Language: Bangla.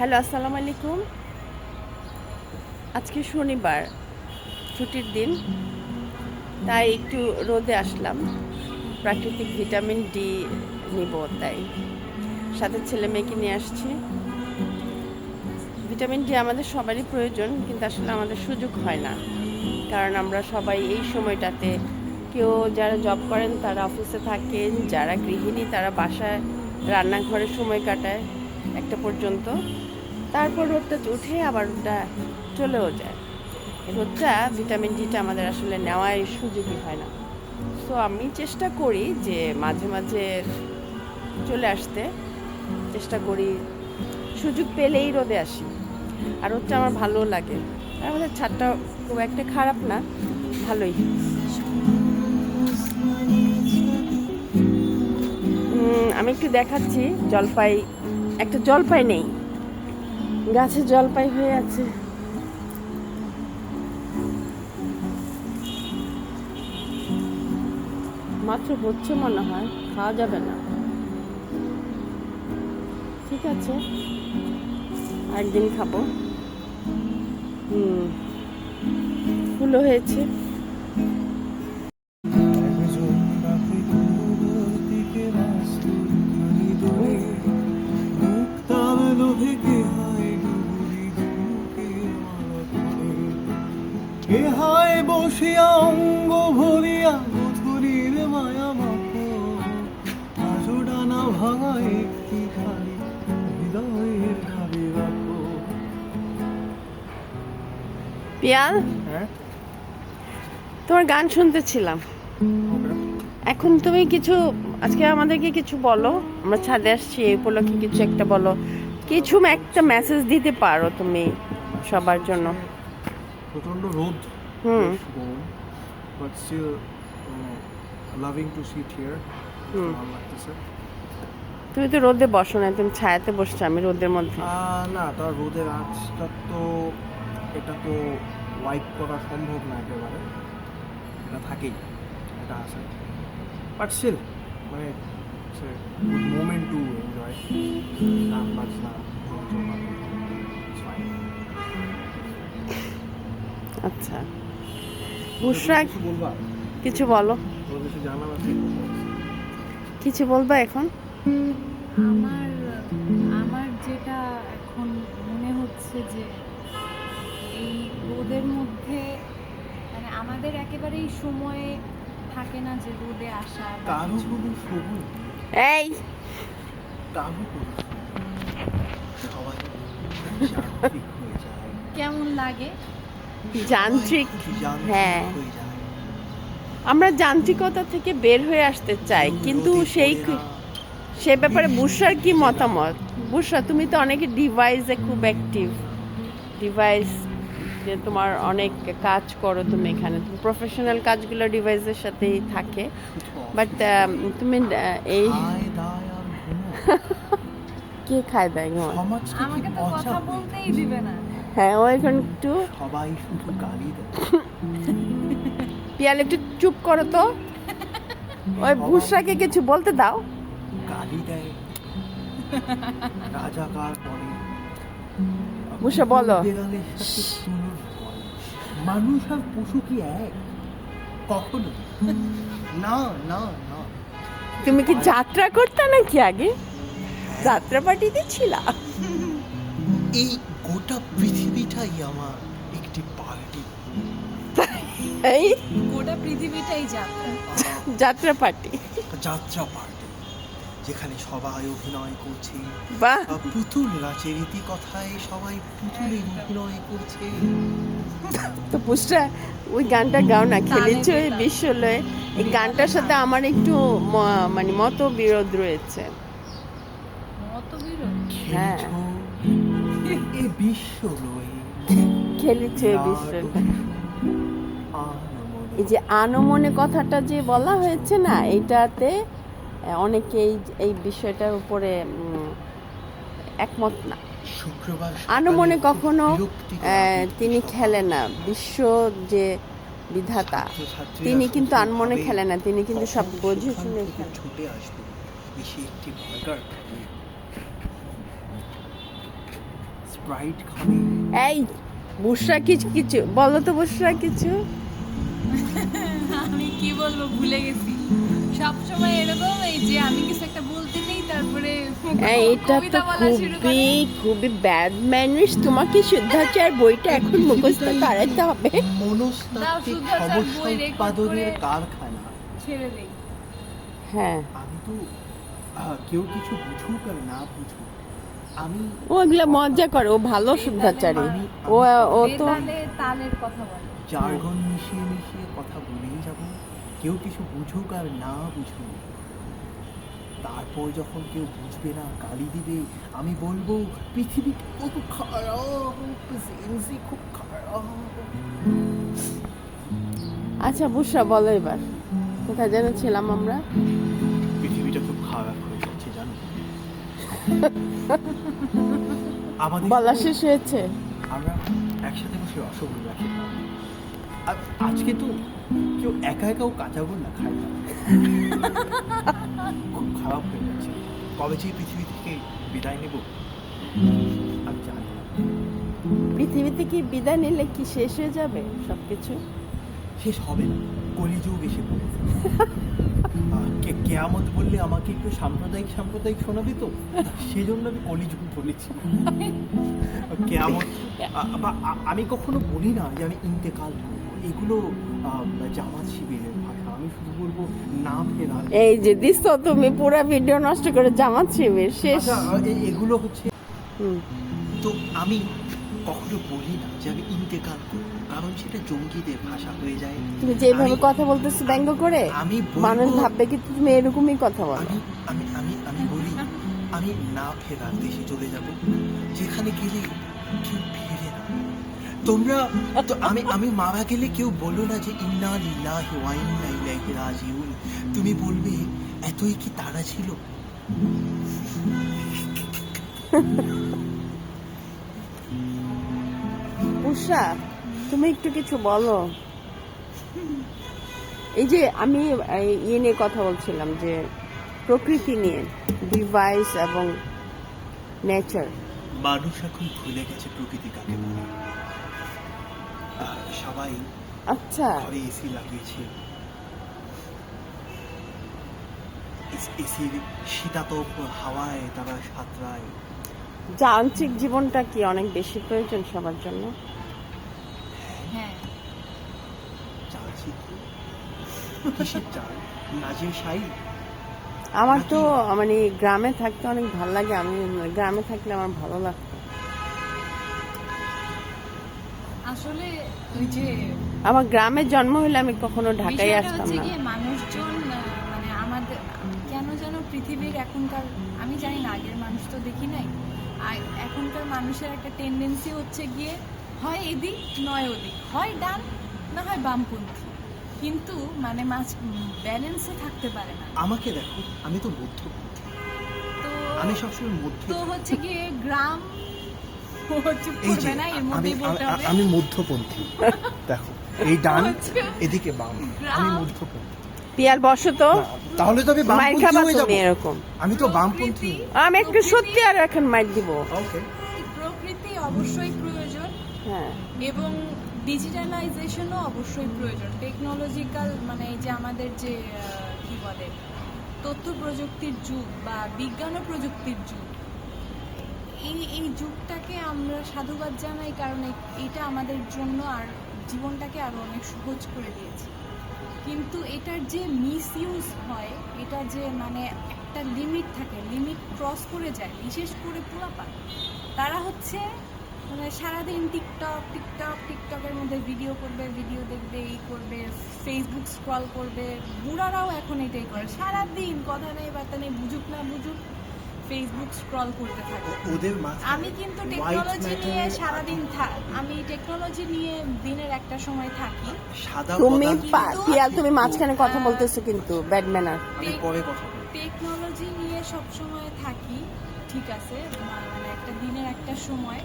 হ্যালো, আসসালামু আলাইকুম। আজকে শনিবার, ছুটির দিন, তাই একটু রোদে আসলাম। প্রাকৃতিক ভিটামিন ডি নিব তাই। সাথে ছেলে মেয়েকে নিয়ে আসছি। ভিটামিন ডি আমাদের সবারই প্রয়োজন, কিন্তু আসলে আমাদের সুযোগ হয় না। কারণ আমরা সবাই এই সময়টাতে কেউ যারা জব করেন, তারা অফিসে থাকেন, যারা গৃহিণী, তারা বাসায় রান্নাঘরে সময় কাটায়, একটা পর্যন্ত। তারপর রোদটা উঠে আবার রোদটা চলেও যায়। রোদটা, ভিটামিন ডিটা আমাদের আসলে নেওয়ার সুযোগই হয় না। সো আমি চেষ্টা করি যে মাঝে মাঝে চলে আসতে। চেষ্টা করি, সুযোগ পেলেই রোদে আসি। আর রোদটা আমার ভালো লাগে। আর আমাদের ছাদটা খুব একটা খারাপ না, ভালোই। আমি একটু দেখাচ্ছি, জলপাই, একটা জলপাই নেই। গাছে জলপাই হয়ে আছে। মাত্র হচ্ছে মনে হয়, খাওয়া যাবে না। ঠিক আছে, একদিন খাব। হুম, ফুলও হয়েছে। কে হয় বসিয়া অঙ্গ ভরিয়া মধুরীর মায়া মাখো। আজো ডানা ভাঙা একটি খালি হৃদয়ের ঢাবে রাখো। পিয়াল? হ্যাঁ? তোমার গান শুনতেছিলাম এখন তুমি কিছু আজকে আমাদেরকে কিছু বলো। আমরা ছাদে আসছি এই উপলক্ষে কিছু একটা বলো। কিছু একটা মেসেজ দিতে পারো তুমি সবার জন্য। প্রচণ্ড রোদ হুম। But still loving to sit here. ভালো লাগতেছে। তুমি তো রোদে বসো না তুমি ছায়াতে বসছো আমি রোদের মধ্যে। না তার রোদের আঁচটা তো এটা তো ওয়াইপ করা সম্ভব না একেবারে। এটা থাকেই এটা আছে। বাট স্টিল মানে মোমেন্ট টু আচ্ছা। বুশরা কিছু বলবা কিছু বলো। কিছু বলবা এখন? আমার আমার যেটা এখন মনে হচ্ছে যে এই রোদের মধ্যে মানে আমাদের একেবারেই সময়ে থাকে না যে রোদে আসা। এই। কেমন লাগে? যান্ত্রিক হ্যাঁ। আমরা যান্ত্রিকতা থেকে বের হয়ে আসতে চাই কিন্তু সেই সে ব্যাপারে বুসার কি মতামত? বুসরা তুমি তো অনেক ডিভাইসে খুব অ্যাক্টিভ ডিভাইস যে তোমার অনেক কাজ করো তুমি এখানে। তুমি প্রফেশনাল কাজগুলো ডিভাইসের সাথেই থাকে। বাট তুমি এই। কে খায় দেয়? আমাকে তো কথা বলতেই দিবে না। হ্যাঁ ও এখন একটু সবাই শুধু গালি পিয়াল একটু চুপ করো তো। ওই বুসরাকে কিছু বলতে দাও। গালি দেয়। রাজাকার বলো তুলনা করে। মানুষ আর পশু কি এক কখনো না না না তুমি কি যাত্রা করতে নাকি আগে যাত্রা পার্টিতে ছিলা এই গোটা পৃথিবীটাই আমার একটি পার্টি। এই গোটা পৃথিবীটাই যাত্রা যাত্রা পার্টি। যাত্রা পার্টি যেখানে সবাই অভিনয় করছে। বা পুতুল নাচের রীতি কথায় সবাই পুতুলের অভিনয় করছে। তো পুষ্টা ওই গানটা গাও না খেলেছো এই। বিশ্বলয়ে। এই গানটার সাথে আমার একটু মানে মত বিরোধ রয়েছে। মত বিরোধ হ্যাঁ। এ বিশ্ব খেলেছো মনে এই যে আনমনে কথাটা যে বলা হয়েছে না এইটাতে আহ, অনেকে এই এই বিষয়টার উপরে একমত না। শুক্রবার আনমনে কখনো আহ, তিনি খেলে না। বিশ্ব যে বিধাতা তিনি কিন্তু আনমনে খেলে না। তিনি কিন্তু সব বুঝে শুনে ছুটে আসবে এসে একটি বার্গার খাবে স্প্রাইট খাবে এই বুসরা কিছু কিছু বলো তো বুসরা কিছু। আমি কি বলব ভুলে গেছি। সব সময় এরকম এই যে আমি কিছু একটা বলতে নেই তারপরে এটা তো। খুবই খুবই ব্যাড ম্যানার্স তোমাকে শুদ্ধাচার বইটা এখন মুখস্থ করাতে হবে। মনস্তাত্ত্বিক শুদ্ধাচার সমস্যা উৎপাদনের কারখানা। ছেড়ে দেই। হ্যাঁ। আমি তো কেউ কিছু বুঝুক আর না বুঝুক আমি ও এগুলো মজা করে ও ভালো শুদ্ধাচারী ও ও তো তালের কথা বলে? জার্গন মিশিয়ে মিশিয়ে কথা বলেই যাব। কেউ কিছু বুঝুক আর না বুঝুক। তারপর যখন কেউ বুঝবে না গালি দিবে আমি বলব পৃথিবী কত খারাপ জেনজি খুব খারাপ। আচ্ছা বুসরা বলো এবার। কোথায় যেন ছিলাম আমরা। পৃথিবীটা খুব খারাপ। আমাদের বলা শেষ হয়েছে। আমরা একসাথে বসে রসগোল্লা খেতাম আর আজকে তো কেউ একা একাও কাঁচাগোল না খায় না। খুব খারাপ হয়ে যাচ্ছে। কবে যে পৃথিবী থেকে বিদায় নেব আমি জানি পৃথিবী থেকে বিদায় নিলে কি শেষ হয়ে যাবে সবকিছু? শেষ হবে না। কলিযুগ এসে পড়েছে। কেয়ামত বললে আমাকে একটু সাম্প্রদায়িক সাম্প্রদায়িক শোনাবি তো? সেজন্য আমি কলিযুগ বলেছি। কেয়ামত বা আমি কখনো বলি না যে আমি ইন্তেকাল করব। এগুলো জামাত শিবিরের ভাষা আমি শুধু বলব না ফেরা এই যে দিস তুমি পুরো ভিডিও নষ্ট করে জামাত শিবির শেষ। আচ্ছা এগুলো হচ্ছে তো আমি কখনো বলি না যে আমি ইন্তেকাল করব কারণ সেটা জঙ্গিদের ভাষা হয়ে যায়। তুমি যেভাবে কথা বলতেছো ব্যঙ্গ করে আমি মানুষ ভাববে কি তুমি এরকমই কথা বলো। আমি আমি আমি আমি বলি আমি না ফেরার দেশে চলে যাব যেখানে গেলে কেউ ফেরে না। তোমরা তো আমি আমি মারা গেলে কেউ বলো না যে ইন্না লিল্লাহি ওয়া ইন্না ইলাইহি রাজিউন। তুমি বলবে এতই কি তারা ছিল? উষা তুমি একটু কিছু বলো। এই যে আমি ইয়ে নিয়ে কথা বলছিলাম যে প্রকৃতি নিয়ে ডিভাইস এবং নেচার মানুষ এখন ভুলে গেছে প্রকৃতি কাকে বলে। সবাই আচ্ছা। ঘরে এসি লাগিয়েছে। এসির শীতাতপ হাওয়ায় তারা সাঁতরায়। যান্ত্রিক জীবনটা কি অনেক বেশি প্রয়োজন সবার জন্য? হ্যাঁ। আমার তো মানে গ্রামে থাকতে অনেক ভালো লাগে। আমি গ্রামে থাকলে আমার ভালো লাগতো। আসলে ওই যে আমার গ্রামে জন্ম হলে আমি কখনো ঢাকায় আসতাম না। মানুষজন মানে আমাদের কেন যেন পৃথিবীর এখনকার আমি জানি না আগের মানুষ তো দেখি নাই। এখনকার মানুষের একটা টেন্ডেন্সি হচ্ছে গিয়ে হয় এদিক নয় ওদিক। হয় ডান না হয় বামপন্থী। কিন্তু মানে মাছ ব্যালেন্সে থাকতে পারে না। আমাকে দেখো আমি তো মধ্যপন্থী। তো আমি সবসময় মধ্যে তো হচ্ছে গিয়ে গ্রাম আমি মধ্যপন্থী। দেখো এই ডান। এদিকে বাম। আমি মধ্যপন্থী। পিয়ার বসো তো। তাহলে তো আমি মাইর বামপন্থী হয়ে তুমি এরকম। আমি তো বামপন্থী। আমি একটু সত্যি আর এখন মাইর দিব। ওকে প্রকৃতি অবশ্যই প্রয়োজন। হ্যাঁ। এবং ডিজিটালাইজেশনও অবশ্যই প্রয়োজন। টেকনোলজিক্যাল মানে এই যে আমাদের যে আহ, কি বলে তথ্য প্রযুক্তির যুগ বা বিজ্ঞান ও প্রযুক্তির যুগ। এই এই যুগটাকে আমরা সাধুবাদ জানাই কারণ এটা আমাদের জন্য আর জীবনটাকে আরও অনেক সহজ করে দিয়েছে। কিন্তু এটার যে মিস ইউজ হয়, এটা যে মানে একটা লিমিট থাকে লিমিট ক্রস করে যায়, বিশেষ করে পুরাপান তারা হচ্ছে মানে সারাদিন টিকটক টিকটক টিকটকের মধ্যে ভিডিও করবে ভিডিও দেখবে, এই করবে ফেসবুক স্ক্রল করবে, বুড়ারাও এখন এটাই করে, সারাদিন কথা নেই, বার্তা নেই, বুঝুক না বুঝুক। ফেসবুক স্ক্রল করতে থাকে। ওদের আমি কিন্তু টেকনোলজি নিয়ে সারাদিন থাক আমি টেকনোলজি নিয়ে দিনের একটা সময় থাকি। সাদা তুমি পিয়াল তুমি মাঝখানে কথা বলতেছো কিন্তু ব্যাডম্যান আর আমি পরে কথা টেকনোলজি নিয়ে সব সময় থাকি ঠিক আছে? মানে একটা দিনের একটা সময়।